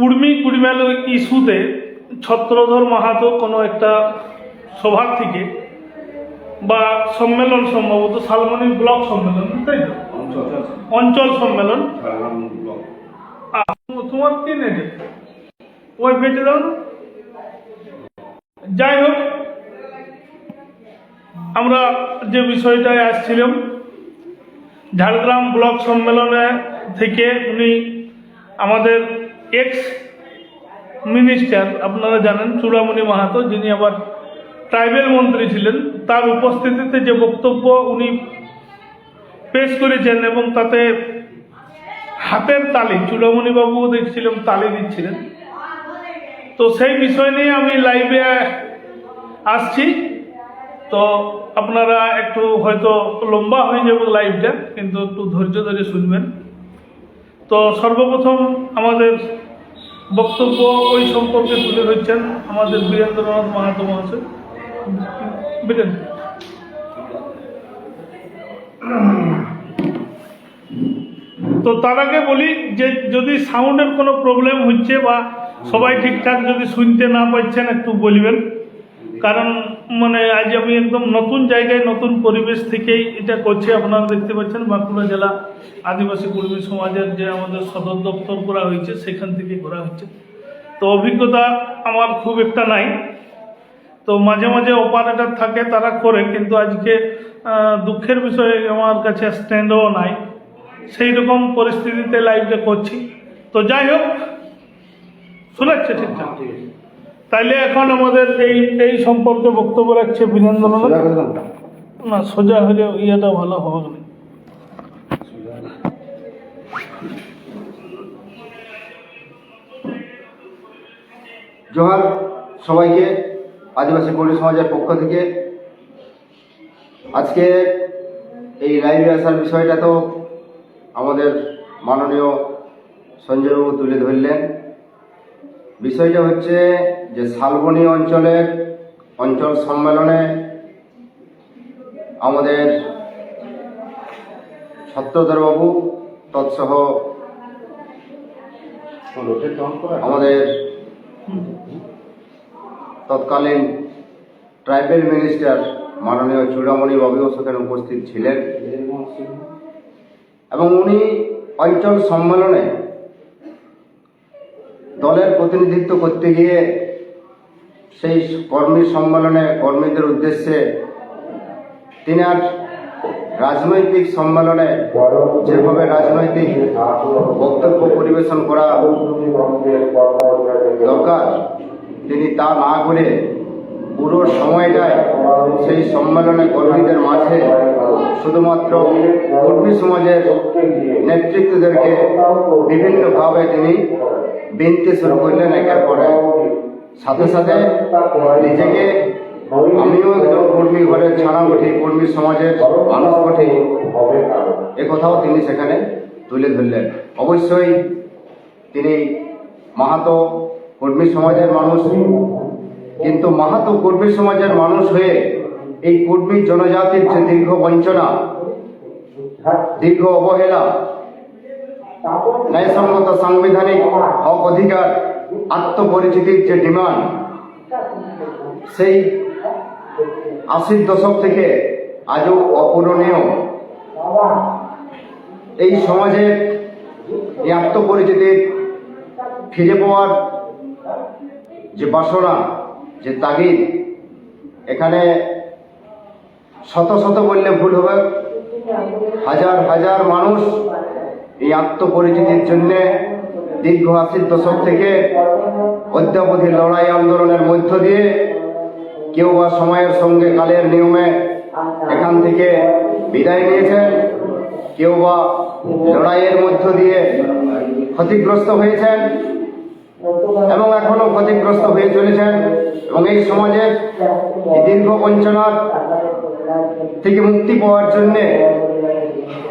কুর্মি কুড়িমেল ইস্যুতে ছত্রধর মাহাতো কোনো একটা সভা থেকে বা সম্মেলন সম্ভবত শালমনি ব্লক সম্মেলন, তাই তো? অঞ্চল সম্মেলন। তোমার কি ওয়াইফাইতে দাও যাই হোক, আমরা যে বিষয়টায় আসছিলাম, ঝাড়গ্রাম ব্লক সম্মেলনে থেকে উনি আমাদের এক্স মিনিস্টার আপনারা জানেন চূড়ামণি মাহাতো, যিনি আবার ট্রাইবেল মন্ত্রী ছিলেন, তার উপস্থিতিতে যে বক্তব্য উনি পেশ করেছেন এবং তাতে হাতের তালি, চূড়ামণি বাবুও দেখছিলাম তালি দিচ্ছিলেন। তো সেই বিষয় নিয়ে আমি লাইভে আসছি। তো আপনারা একটু হয়তো লম্বা হয়ে যাবে লাইভটা কিন্তু একটু ধৈর্য ধরে শুনবেন। তো সর্বপ্রথম আমাদের বক্তব্য ওই সম্পর্কে তুলে ধরছেন আমাদের বীরেন্দ্রনাথ মাহাতো মহাশয়। বীরেন্দ্র তো তার আগে বলি যে যদি সাউন্ডের কোনো প্রবলেম হচ্ছে বা সবাই ঠিকঠাক যদি শুনতে না পাচ্ছেন, একটু বলবেন। কারণ মানে আজ আমি একদম নতুন জায়গায়, নতুন পরিবেশ থেকেই এটা করছি। আপনারা দেখতে পাচ্ছেন বাঁকুড়া জেলা আদিবাসী কর্মী সমাজের যে আমাদের সদর দপ্তর করা হয়েছে সেখান থেকে করা হচ্ছে। তো অভিজ্ঞতা আমার খুব একটা নাই। তো মাঝে মাঝে অপারেটর থাকে তারা করে কিন্তু আজকে দুঃখের বিষয়ে আমার কাছে স্ট্যান্ডও নাই। সেই রকম পরিস্থিতিতে লাইভটা করছি। তো যাই হোক শোনাচ্ছে ঠিকঠাক। তাইলে এখন আমাদের এই এই সম্পর্কে বক্তব্য রাখছে বীরেন্দ্রনাথ না সোজা হলে ইয়েটা ভালো হবে জোহার সবাইকে আদিবাসী কর্মী সমাজের পক্ষ থেকে। আজকে এই লাইভে আসার বিষয়টা তো আমাদের মাননীয় সঞ্জয়বাবু তুলে ধরলেন। বিষয়টা হচ্ছে যে শালবনী অঞ্চলের অঞ্চল সম্মেলনে আমাদের ছত্রধরবাবু তৎসহ আমাদের তৎকালীন ট্রাইবেল মিনিস্টার মাননীয় চূড়ামণি বাবুও সেখানে উপস্থিত ছিলেন? এবং উনি অঞ্চল সম্মেলনে দলের প্রতিনিধিত্ব করতে গিয়ে সেই কর্মী সম্মেলনে কর্মীদের উদ্দেশ্যে তিনি আর রাজনৈতিক সম্মেলনে যেভাবে রাজনৈতিক বক্তব্য পরিবেশন করা দরকার, তিনি তা না করে পুরো সময়টায় সেই সম্মেলনে কর্মীদের মাঝে শুধুমাত্র কর্মী সমাজের নেতৃত্বদেরকে বিভিন্নভাবে তিনি বিনতে শুরু করলেন। একের পরে সাথে সাথে নিজেকে আমিও কর্মী ঘরে ছাড়া বঠি কর্মী সমাজের মানুষ বঠি এ কথাও তিনি সেখানে তুলে ধরলেন। অবশ্যই তিনি মাহাতো কর্মী সমাজের মানুষ। কিন্তু মাহাতো কর্মী সমাজের মানুষ হয়ে এই কর্মী জনজাতির যে দীর্ঘ বঞ্চনা, দীর্ঘ অবহেলা, ন্যায়সঙ্গত সাংবিধানিক হক অধিকার, আত্মপরিচিতির যে ডিমান্ড, সেই আশির দশক থেকে আজও অপূরণীয়। এই সমাজের এই আত্মপরিচিতির ফিরে পাওয়ার যে বাসনা যে তাগিদ এখানে শত শত বললে ভুল হবে। হাজার হাজার মানুষ এই আত্মপরিচিতির জন্য দীর্ঘ আশির দশক থেকে অদ্যাবধি লড়াই আন্দোলনের মধ্য দিয়ে কেউ বা সময়ের সঙ্গে কালের নিয়মে এখান থেকে বিদায় নিয়েছেন, কেউ বা লড়াইয়ের মধ্য দিয়ে ক্ষতিগ্রস্ত হয়েছেন এবং এখনও ক্ষতিগ্রস্ত হয়ে চলেছেন এবং এই সমাজের দীর্ঘ বঞ্চনার থেকে মুক্তি পাওয়ার জন্যে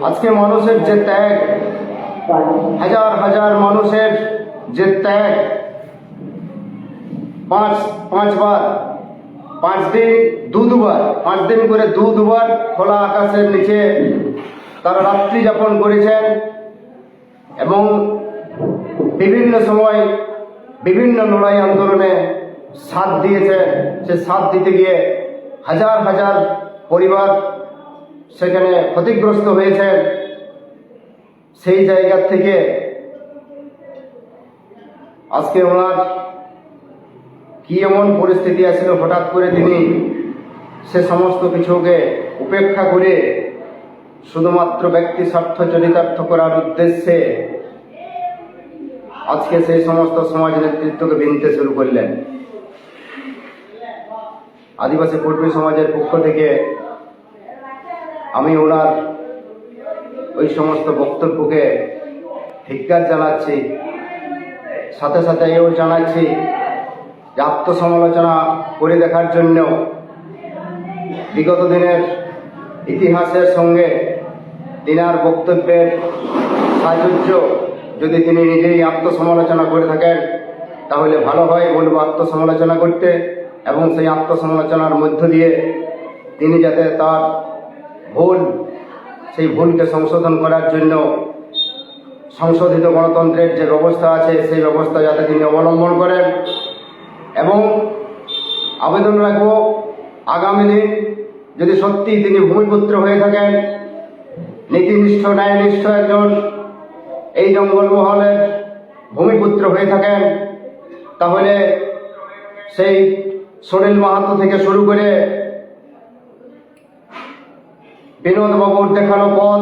আজকে মানুষের যে ত্যাগ, হাজার হাজার মানুষের যে ত্যাগ, পাঁচ, পাঁচবার পাঁচ দিন, দু দুবার, পাঁচ দিন করে দু দুবার খোলা আকাশের নিচে তারা রাত্রি যাপন করেছেন এবং বিভিন্ন সময় বিভিন্ন লড়াই আন্দোলনে সাথ দিয়েছে সে সাথ দিতে গিয়ে হাজার হাজার পরিবার সেখানে ক্ষতিগ্রস্ত হয়েছে সেই জায়গা থেকে আজকে ওনার কি এমন পরিস্থিতি আসছিল হঠাৎ করে তিনি সে সমস্ত কিছুকে উপেক্ষা করে শুধুমাত্র ব্যক্তি স্বার্থ চরিতার্থ করার উদ্দেশ্যে আজকে সেই সমস্ত সমাজ নেতৃত্বকে বিনতে শুরু করলেন। আদিবাসী কর্মী সমাজের পক্ষ থেকে আমি ওনার ওই সমস্ত বক্তব্যকে ধিক্কার জানাচ্ছি, সাথে সাথে এও জানাচ্ছি যে আত্মসমালোচনা করে দেখার জন্য বিগত দিনের ইতিহাসের সঙ্গে তিনার বক্তব্যের সাহায্য যদি তিনি নিজেই আত্মসমালোচনা করে থাকেন, তাহলে ভালো হয় বলব আত্মসমালোচনা করতে এবং সেই আত্মসমালোচনার মধ্য দিয়ে তিনি যাতে তার ভুল, সেই ভুলকে সংশোধন করার জন্য সংশোধিত গণতন্ত্রের যে ব্যবস্থা আছে, সেই ব্যবস্থা যাতে তিনি অবলম্বন করেন। এবং আবেদন রাখব আগামী দিন যদি সত্যি তিনি ভূমিপুত্র হয়ে থাকেন, নীতিনিষ্ঠ, ন্যায়নিষ্ঠ একজন, এই জঙ্গলমহলের ভূমিপুত্র হয়ে থাকেন, তাহলে সেই সুনীল মাহাতো থেকে শুরু করে বিনোদবাবুর দেখানো পথ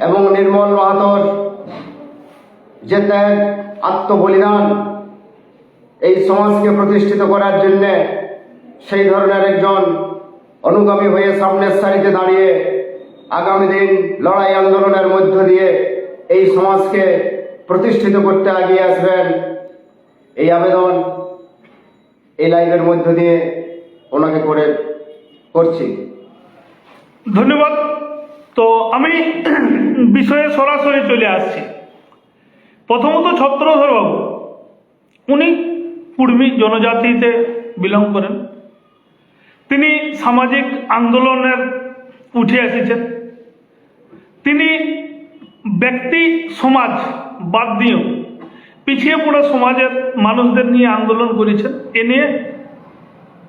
এবং নির্মল মাহাতোর যে ত্যাগ, আত্মবলিদান এই সমাজকে প্রতিষ্ঠিত করার জন্যে সেই ধরনের একজন অনুগামী হয়ে সামনের সারিতে দাঁড়িয়ে আগামী দিন লড়াই আন্দোলনের মধ্য দিয়ে এই সমাজকে প্রতিষ্ঠিত করতে এগিয়ে আসবেন। এই আবেদন এই লাইভের মধ্য দিয়ে ওনাকে করে করছি। ধন্যবাদ। তো আমি বিষয়ে সরাসরি চলে আসছি। প্রথমত ছত্রধর বাবু উনি কুর্মী জনজাতিতে বিলং করেন। তিনি সামাজিক আন্দোলনের উঠে এসেছেন। তিনি ব্যক্তি, সমাজ বাদ দিয়েও পিছিয়ে পড়া সমাজের মানুষদের নিয়ে আন্দোলন করেছেন। এ নিয়ে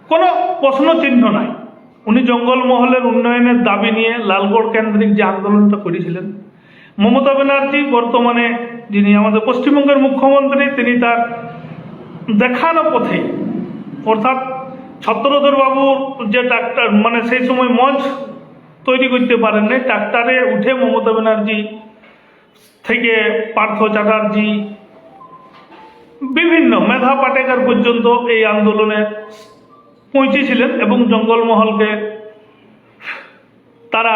কোনো প্রশ্ন চিহ্ন নাই। উনি জঙ্গলমহলের উন্নয়নের দাবি নিয়ে লালগড় কেন্দ্রিক যে আন্দোলনটা করেছিলেন, মমতা ব্যানার্জি বর্তমানে যিনি আমাদের পশ্চিমবঙ্গের মুখ্যমন্ত্রী, তিনি তার দেখানো পথে। অর্থাৎ ছত্রধর বাবুর যে ডাক্তার মানে সেই সময় মঞ্চ তৈরি করতে পারেন নাই ডাক্তারে উঠে মমতা ব্যানার্জি থেকে পার্থ চ্যাটার্জি, বিভিন্ন মেধা পাটেকার পর্যন্ত এই আন্দোলনে পৌঁছেছিলেন এবং জঙ্গলমহলকে তারা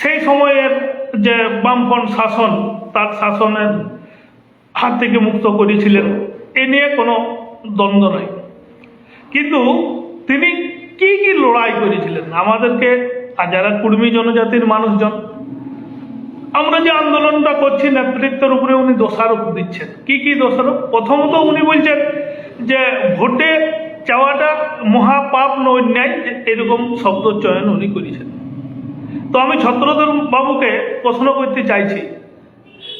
সেই সময়ের যে বামপন শাসন, তার শাসনের হাত থেকে মুক্ত করেছিলেন। এ নিয়ে কোনো দ্বন্দ্ব নাই। কিন্তু তিনি কি কি লড়াই করেছিলেন? আমাদেরকে আর যারা কুর্মী জনজাতির মানুষজন, আমরা যে আন্দোলনটা করছি, নেতৃত্বের উপরে উনি দোষারোপ দিচ্ছেন। কি কি দোষারোপ? প্রথমত উনি বলছেন যে ভোটে চাওয়াটা মহাপাপ অন্যায়, যে এরকম শব্দ চয়ন উনি করেছেন। তো আমি ছত্রধর বাবুকে প্রশ্ন করতে চাইছি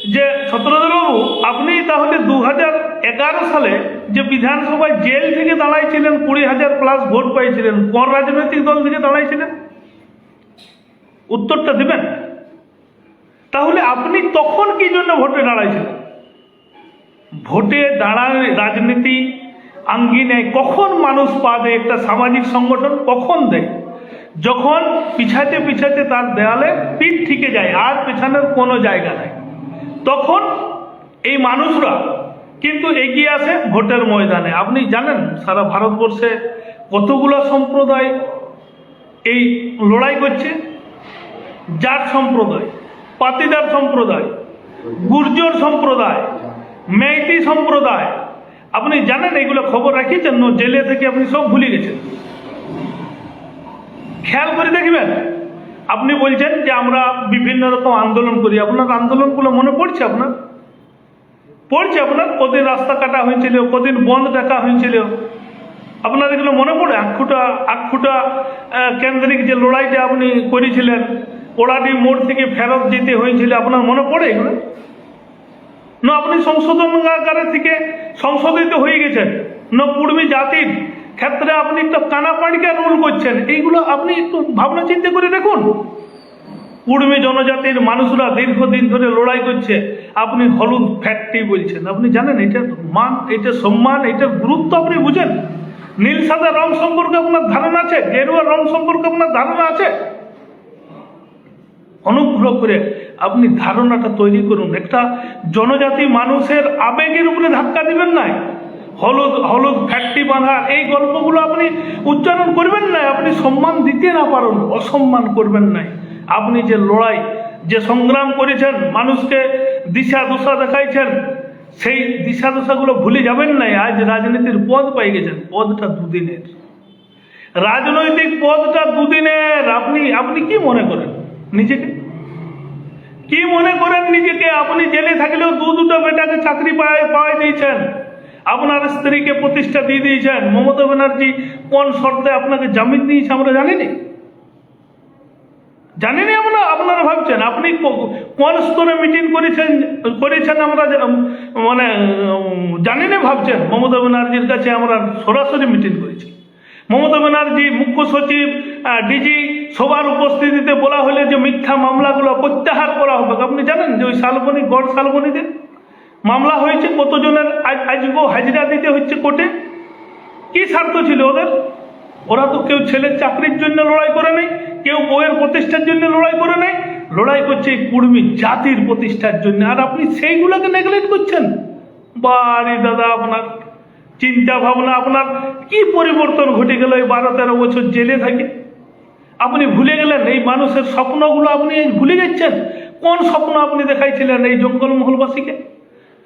যে ছত্রধর বাবু, আপনি তাহলে দু হাজার এগারো সালে যে বিধানসভায় জেল থেকে দাঁড়াইছিলেন, কুড়ি হাজার প্লাস ভোট পাইছিলেন, কোন রাজনৈতিক দল থেকে দাঁড়াইছিলেন? উত্তরটা দিবেন? তাহলে আপনি তখন কি জন্য ভোটে দাঁড়াইছিলেন? ভোটে দাঁড়ায় রাজনীতি আঙ্গিনায় কখন মানুষ পা দেয়? একটা সামাজিক সংগঠন কখন দেয়? যখন পিছাতে পিছাতে তার দেয়ালে পিঠ ঠিকে যায়, আর পেছানোর কোনো জায়গা নাই। তখন এই মানুষরা কিন্তু এগিয়ে আসে ভোটের ময়দানে। আপনি জানেন, সারা ভারতবর্ষে কতগুলো সম্প্রদায় এই লড়াই করছে? জাট সম্প্রদায় পাতিদার সম্প্রদায়, গুর্জর সম্প্রদায়, মেইতি সম্প্রদায়। আপনি জানেন, এগুলো খবর রাখিয়েছেন, জেলে থেকে আপনি সব ভুলে গেছেন। খেয়াল করে দেখবেন আপনি বলছেন যে আমরা বিভিন্ন রকম আন্দোলন করি। আপনার আন্দোলনগুলো মনে পড়ছে আপনার? পড়ছে আপনার? কদিন রাস্তা কাটা হয়েছিল, কদিন বন্ধ ডাকা হয়েছিল। আপনার এগুলো মনে পড়ে? আখুটা আখুটা কেন্দ্রিক যে লড়াইটা আপনি করেছিলেন ওড়াডি মোড় থেকে ফেরত যেতে হয়েছিল, আপনার মনে পড়ে এগুলো? না, আপনি সংশোধনাগারে থেকে সংশোধিত হয়ে গেছেন। না, কুর্মী জাতির ক্ষেত্রে আপনি একটা কানাপাড়িকা রোল করছেন। এইগুলো আপনি একটু ভাবনা চিন্তা করে দেখুন। কুর্মী জনজাতির মানুষরা দীর্ঘদিন ধরে লড়াই করছে। আপনি হলুদ ফ্যাক্টরি বলছেন। আপনি জানেন এটার মান, এটা সম্মান এটার গুরুত্ব আপনি বুঝেন। নীল সাদা রং সম্পর্কে আপনার ধারণা আছে? গেরুয়া রং সম্পর্কে আপনার ধারণা আছে? অনুগ্রহ করে আপনি ধারণাটা তৈরি করুন। একটা জনজাতি মানুষের আবেগের উপরে ধাক্কা দিবেন নাই হলুদ হলুদ ফ্যাক্টরি বাঁধা, এই গল্পগুলো আপনি উচ্চারণ করবেন না আপনি সম্মান দিতে না পারুন, অসম্মান করবেন নাই। আপনি যে লড়াই, যে সংগ্রাম করেছেন, মানুষকে দিশা দশা দেখাইছেন, সেই দিশা দশাগুলো ভুলে যাবেন নাই, আজ রাজনীতির পদ পাই গেছেন, পদটা দুদিনের। রাজনৈতিক পদটা দুদিনের, আপনি আপনি কি মনে করেন নিজেকে? কি মনে করেন নিজেকে? আপনি জেলে থাকলেও দু দুটো বেটাকে চাকরি পাওয়াই দিয়েছেন। আপনার স্ত্রীকে প্রতিষ্ঠা দিয়ে দিয়েছেন। মমতা ব্যানার্জি কোন শর্তে আপনাকে জামিন দিয়েছে আমরা জানিনি? জানিনি আমরা আপনারা ভাবছেন। আপনি কোন স্তরে মিটিং করেছেন করেছেন আমরা মানে উম, জানি না ভাবছেন? মমতা ব্যানার্জির কাছে আমরা সরাসরি মিটিং করেছি। মমতা ব্যানার্জি মুখ্য সচিব ডিজি সবার উপস্থিতিতে বলা হলে যে মিথ্যা মামলাগুলো প্রত্যাহার করা হবে। আপনি জানেন যে ওই শালবনি গড় শালবনিতে? মামলা হয়েছে, কতজনের আজ- আজকেও হাজিরা দিতে হচ্ছে কোর্টে? কি স্বার্থ ছিল ওদের? ওরা তো কেউ ছেলের চাকরির জন্য লড়াই করে নাই, কেউ বউয়ের প্রতিষ্ঠার জন্য লড়াই করে নাই, লড়াই করছে এই কুর্মী জাতির প্রতিষ্ঠার জন্য। আর আপনি সেইগুলোকে নেগলেক্ট করছেন? বারে দাদা আপনার, চিন্তা ভাবনা আপনার, কি পরিবর্তন ঘটে গেল এই বারো তেরো বছর জেলে থাকে? আপনি ভুলে গেলেন এই মানুষের স্বপ্নগুলো আপনি ভুলে যাচ্ছেন? কোন স্বপ্ন আপনি দেখাইছিলেন এই জঙ্গলমহলবাসীকে?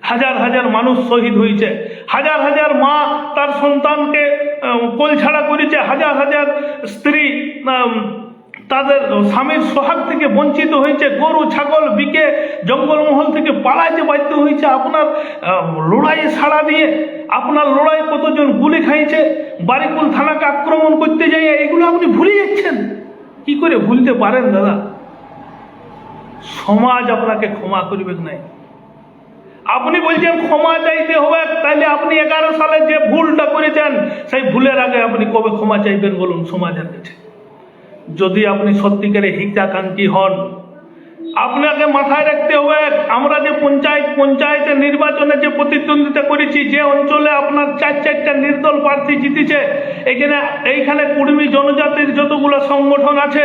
হাজার হাজার মানুষ শহীদ হয়েছে। হাজার হাজার মা তার সন্তানকে আহ, কোলছাড়া করেছে। হাজার হাজার স্ত্রী তাদের স্বামীর সোহাগ থেকে বঞ্চিত হয়েছে। গরু ছাগল বিকে জঙ্গলমহল থেকে পালাইতে বাধ্য হয়েছে। আপনার লড়াই সাড়া দিয়ে আপনার লড়াই কতজন গুলি খাইছে বারিকুল থানাকে আক্রমণ করতে যাই এগুলো আপনি ভুলে যাচ্ছেন। কি করে ভুলতে পারেন দাদা? সমাজ আপনাকে ক্ষমা করবে নাই। আপনি বলছেন ক্ষমা চাইতে হবে, তাইলে আপনি এগারো সালে যে ভুলটা করেছেন, সেই ভুলের আগে আপনি কবে ক্ষমা চাইবেন বলুন সমাজের কাছে? যদি আপনি সত্যিকারে হিতাকাঙ্ক্ষী হন, আপনাকে মাথায় রাখতে হবে, আমরা যে পঞ্চায়েত পঞ্চায়েতের নির্বাচনে যে প্রতিদ্বন্দ্বিতা করেছি, যে অঞ্চলে আপনার চার চারটা নির্দল প্রার্থী জিতেছে, এখানে, এইখানে কুর্মী জনজাতির যতগুলো সংগঠন আছে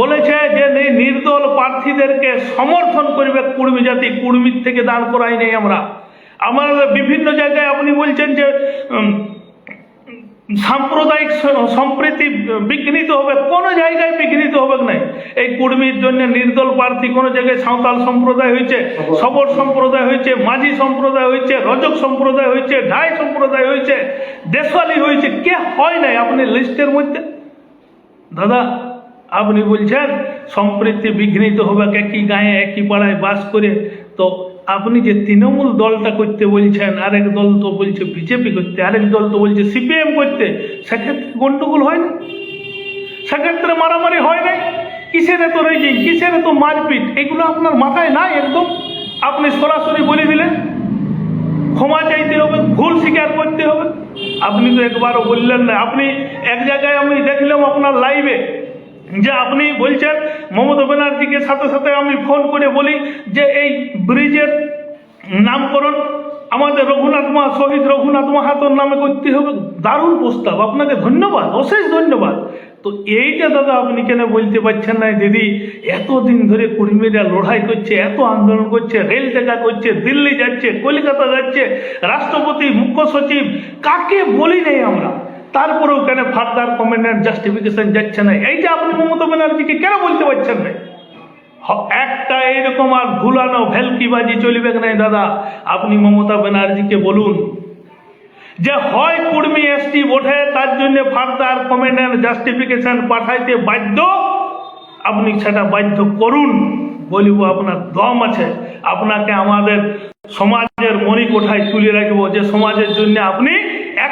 বলেছে যে এই নির্দল প্রার্থীদেরকে সমর্থন করবে কুর্মী জাতি, কুর্মীর থেকে দাঁড় করাই নেই আমরা। আমার বিভিন্ন জায়গায় আপনি বলছেন যে সাম্প্রদায়িক সম্প্রীতি বিঘ্নিত হবে, কোনো জায়গায় বিঘ্নিত হবে নাই এই কুর্মীর জন্য নির্দল প্রার্থী কোনো জায়গায় সাঁওতাল সম্প্রদায় হয়েছে, সবর সম্প্রদায় হয়েছে, মাঝি সম্প্রদায় হয়েছে, রজক সম্প্রদায় হয়েছে, ঢাই সম্প্রদায় হয়েছে, দেশওয়ালি হয়েছে, কে হয় নাই আপনি লিস্টের মধ্যে? দাদা আপনি বলছেন, সম্প্রীতি বিঘ্নিত হবে একই গায়ে, একই পাড়ায় বাস করে। তো আপনি যে তৃণমূল দলটা করতে বলছেন, আরেক দল তো বলছে বিজেপি করতে, আরেক দল তো বলছে সিপিএম করতে, সেক্ষেত্রে গন্ডগোল হয় না? সেক্ষেত্রে মারামারি হয় নাই কিসের এত রেজিং কিসের এত মারপিট? এগুলো আপনার মাথায় নাই একদম? আপনি সরাসরি বলে দিলেন, ক্ষমা চাইতে হবে, ভুল স্বীকার করতে হবে। আপনি তো একবারও বললেন না, আপনি এক জায়গায় আমি দেখলাম আপনার লাইভে যে আপনি বলছেন, মমতা ব্যানার্জিকে সাথে সাথে আমি ফোন করে বলি যে এই ব্রিজের নামকরণ আমাদের রঘুনাথ মা শহীদ রঘুনাথ মাহাতোর নামে করতে হবে। দারুণ প্রস্তাব, আপনাকে ধন্যবাদ, অশেষ ধন্যবাদ। তো এইটা দাদা আপনি কেন বলতে পারছেন না দিদি? এতদিন ধরে কর্মীরা লড়াই করছে, এত আন্দোলন করছে, রেল টেকা করছে, দিল্লি যাচ্ছে, কলকাতা যাচ্ছে, রাষ্ট্রপতি, মুখ্য সচিব, কাকে বলি নেই আমরা? তারপরেও কেন ফার্দার কমেন্ট জাস্টিফিকেশন যাচ্ছে না? এই যে আপনি মমতা ব্যানার্জিকে কেন বলতে পারছেন না? একটা এইরকম আর ভুলানো ভেলকিবাজি চলবে না দাদা? আপনি মমতা ব্যানার্জিকে বলুন যে হয় কুর্মী এসটি ওঠে তার জন্য ফার্দার কমেন্ট অ্যান্ড জাস্টিফিকেশন পাঠাইতে বাধ্য, আপনি সেটা বাধ্য করুন। বলিব, আপনার দম আছে। আপনাকে আমাদের সমাজের মণিকোঠায় তুলে রাখব। যে সমাজের জন্য আপনি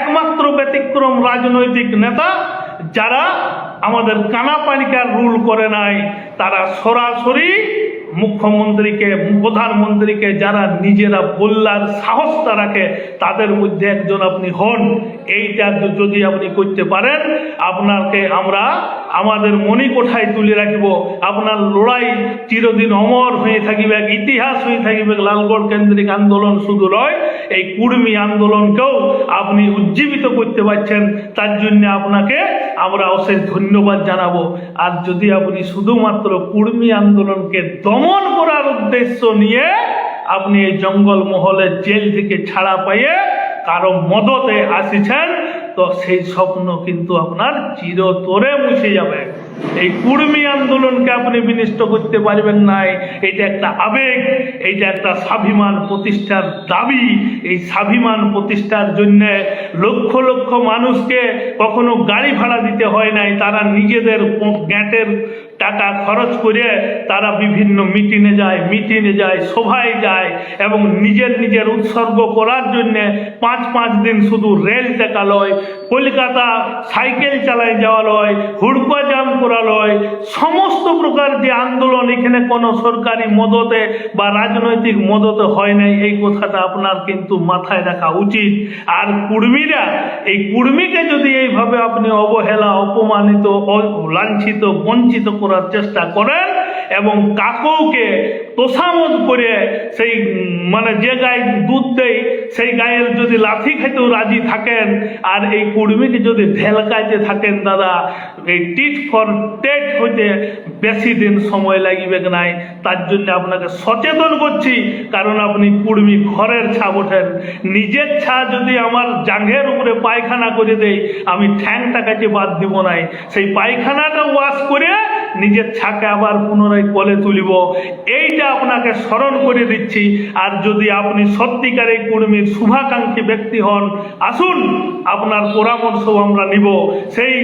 একমাত্র ব্যতিক্রম রাজনৈতিক নেতা যারা আমাদের কানাপানিকার রুল করে নাই, তারা সরাসরি মুখ্যমন্ত্রীকে, প্রধানমন্ত্রীকে যারা নিজেরা বললার সাহসটা রাখে তাদের মধ্যে একজন আপনি হন। এইটা যদি আপনি করতে পারেন, আপনাকে আমরা আমাদের মণিকোঠায় তুলে রাখব। আপনার লড়াই চিরদিন অমর হয়ে থাকিবে ইতিহাস হয়ে থাকিবে। লালগড় কেন্দ্রিক আন্দোলন শুধু নয়, এই কুর্মী আন্দোলনকেও আপনি উজ্জীবিত করতে পারছেন। তার জন্য আপনাকে আমরা অশেষ ধন্যবাদ জানাব। আর যদি আপনি শুধুমাত্র কুর্মী আন্দোলনকে দমন করার উদ্দেশ্য নিয়ে আপনি এই জঙ্গল মহলে জেল থেকে ছাড়া পাইয়ে কারও মদতে আসিছেন তো সেই স্বপ্ন কিন্তু আপনার চিরতরে মুছে যাবে। এই কুর্মী আন্দোলনকে আপনি বিনিষ্ট করতে পারবেন নাই, এটা একটা আবেগ এইটা একটা স্বাভিমান প্রতিষ্ঠার দাবি। এই স্বাভিমান প্রতিষ্ঠার জন্য লক্ষ লক্ষ মানুষকে কখনো গাড়ি ভাড়া দিতে হয় নাই, তারা নিজেদের গ্যাটের টাকা খরচ করে তারা বিভিন্ন মিটিংয়ে যায় মিটিংয়ে যায়, সভায় যায় এবং নিজের নিজের উৎসর্গ করার জন্যে পাঁচ পাঁচ দিন শুধু রেল টেকা লয় কলকাতা সাইকেল চালাই যাওয়া লয়, হুড়কো জাম করা লয়, সমস্ত প্রকার যে আন্দোলন এখানে কোনো সরকারি মদতে বা রাজনৈতিক মদতে হয় নাই, এই কথাটা আপনার কিন্তু মাথায় রাখা উচিত। আর কুর্মীরা, এই কুর্মীকে যদি এইভাবে আপনি অবহেলা, অপমানিত লাঞ্ছিত, বঞ্চিত করার চেষ্টা করেন এবং কাকুকে তোষামত করে সেই মানে যে গায়ে দুধ দেয়, সেই গায়ের যদি লাথি খেতেও রাজি থাকেন, আর এই কুর্মীকে যদি ঢেলকাইতে থাকেন দাদা, এই টিট ফর টেট হইতে বেশি দিন সময় লাগিবে নাই? তার জন্য আপনাকে সচেতন করছি, কারণ আপনি কুর্মী ঘরের ছা ওঠেন। নিজের ছা যদি আমার জাঙ্ঘের উপরে পায়খানা করে দেই আমি ঠ্যাংটা কাছে বাদ দিব নাই। সেই পায়খানাটা ওয়াশ করে নিজের ছাকে আবার পুনরায় কলে তুলিব। এইটা আপনাকে স্মরণ করে দিচ্ছি। আর যদি আপনি সত্যিকার এই কর্মীর শুভাকাঙ্ক্ষী ব্যক্তি হন, আসুন, আপনার পরামর্শ আমরা নিব। সেই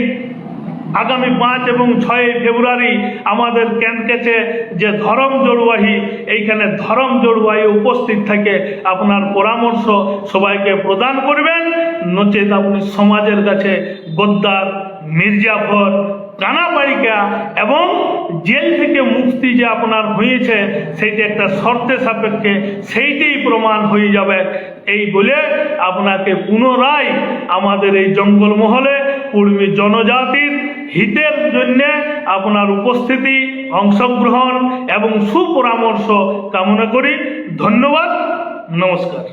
আগামী পাঁচ এবং ছয় ফেব্রুয়ারি আমাদের ক্যাম্পকেছে যে ধরম জড়ুয়াহি এইখানে ধরম জড়ুয়াহি উপস্থিত থেকে আপনার পরামর্শ সবাইকে প্রদান করবেন। নচেত আপনি সমাজের কাছে গদ্দার, মির্জাফর কানাবাড়িকা এবং জেল থেকে মুক্তি যে আপনার হয়েছে, সেইটা একটা শর্তে সাপেক্ষে সেইটাই প্রমাণ হয়ে যাবে। এই বলে আপনাকে পুনরায় আমাদের এই জঙ্গলমহলে কুর্মী জনজাতির হিতের জন্যে আপনার উপস্থিতি, অংশগ্রহণ এবং সুপরামর্শ কামনা করি। ধন্যবাদ। নমস্কার।